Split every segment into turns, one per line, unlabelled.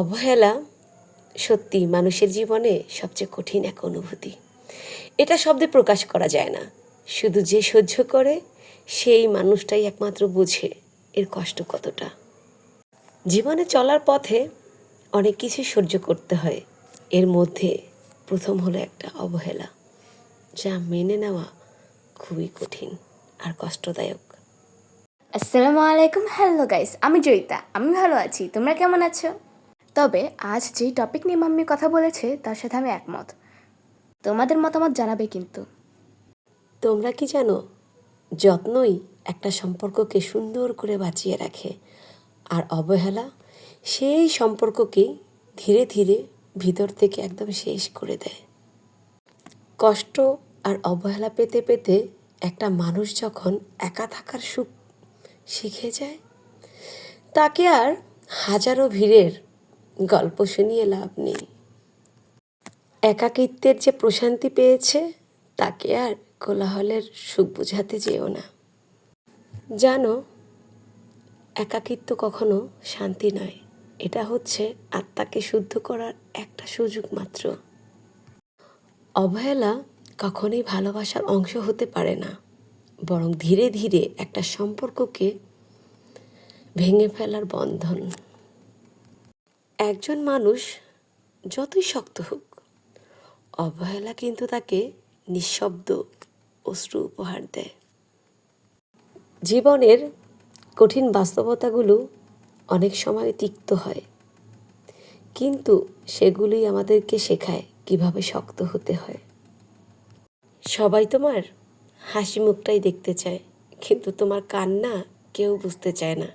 অবহেলা সত্যি মানুষের জীবনে সবচেয়ে কঠিন এক অনুভূতি। এটা শব্দে প্রকাশ করা যায় না। শুধু যে সহ্য করে, সেই মানুষটাই একমাত্র বোঝে এর কষ্ট কতটা। জীবনে চলার পথে অনেক কিছু সহ্য করতে হয়। এর মধ্যে প্রথম হলো একটা অবহেলা, যা মেনে নেওয়া খুবই কঠিন আর কষ্টদায়ক।
আসসালামু আলাইকুম। হ্যালো গাইস আমি জয়িতা। আমি ভালো আছি। তোমরা কেমন আছো? তবে আজ যেই টপিক নিয়ে মাম্মি কথা বলেছে, তার সাথে আমি একমত। তোমাদের মতামত জানাবে কিন্তু।
তোমরা কি জানো, যত্নই একটা সম্পর্ককে সুন্দর করে বাঁচিয়ে রাখে, আর অবহেলা সেই সম্পর্ককেই ধীরে ধীরে ভিতর থেকে একদম শেষ করে দেয়। কষ্ট আর অবহেলা পেতে পেতে একটা মানুষ যখন একা থাকার সুখ শিখে যায়, তাকে আর হাজারো ভিড়ের গল্প শুনিয়ে লাভ নেই। একাকিত্বের যে প্রশান্তি পেয়েছে, তাকে আর কোলাহলের সুখ বোঝাতে যেও না। জানো, একাকিত্ব কখনো শান্তি নয়। এটা হচ্ছে আত্মাকে শুদ্ধ করার একটা সুযোগ মাত্র। অবহেলা কখনোই ভালোবাসার অংশ হতে পারে না, বরং ধীরে ধীরে একটা সম্পর্ককে ভেঙে ফেলার বন্ধন। একজন মানুষ যতই শক্ত হোক, অবহেলা কিন্তু তাকে নিঃশব্দ অশ্রু উপহার দেয়। জীবনের কঠিন বাস্তবতাগুলো অনেক সময় তিক্ত হয়, কিন্তু সেগুলি আমাদেরকে শেখায় কীভাবে শক্ত হতে হয়। সবাই তোমার হাসি মুখটাই দেখতে চায়, কিন্তু তোমার কান্না কেউ বুঝতে চায় না।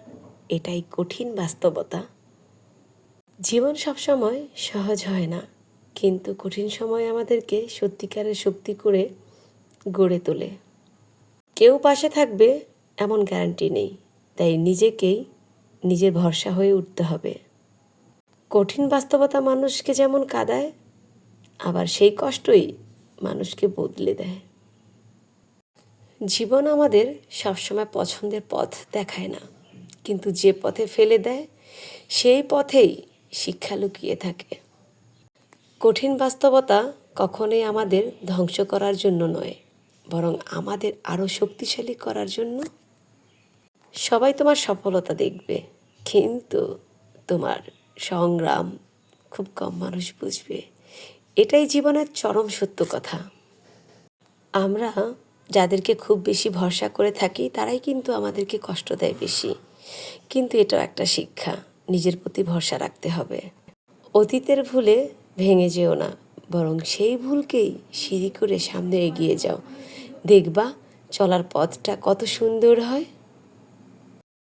এটাই কঠিন বাস্তবতা। জীবন সবসময় সহজ হয় না, কিন্তু কঠিন সময় আমাদেরকে সত্যিকারের শক্তি করে গড়ে তোলে। কেউ পাশে থাকবে এমন গ্যারান্টি নেই, তাই নিজেকেই নিজের ভরসা হয়ে উঠতে হবে। কঠিন বাস্তবতা মানুষকে যেমন কাদায়, আবার সেই কষ্টই মানুষকে বদলে দেয়। জীবন আমাদের সবসময় পছন্দের পথ দেখায় না, কিন্তু যে পথে ফেলে দেয়, সেই পথেই শিক্ষা লুকিয়ে থাকে। কঠিন বাস্তবতা কখনোই আমাদের ধ্বংস করার জন্য নয়, বরং আমাদের আরও শক্তিশালী করার জন্য। সবাই তোমার সফলতা দেখবে, কিন্তু তোমার সংগ্রাম খুব কম মানুষ বুঝবে। এটাই জীবনের চরম সত্য কথা। আমরা যাদেরকে খুব বেশি ভরসা করে থাকি, তারাই কিন্তু আমাদেরকে কষ্ট দেয় বেশি। কিন্তু এটাও একটা শিক্ষা। নিজের প্রতি ভরসা রাখতে হবে। অতীতের ভুলে ভেঙে যেও না, বরং সেই ভুলকেই সিঁড়ি করে সামনে এগিয়ে যাও। দেখবা, চলার পথটা কত সুন্দর হয়।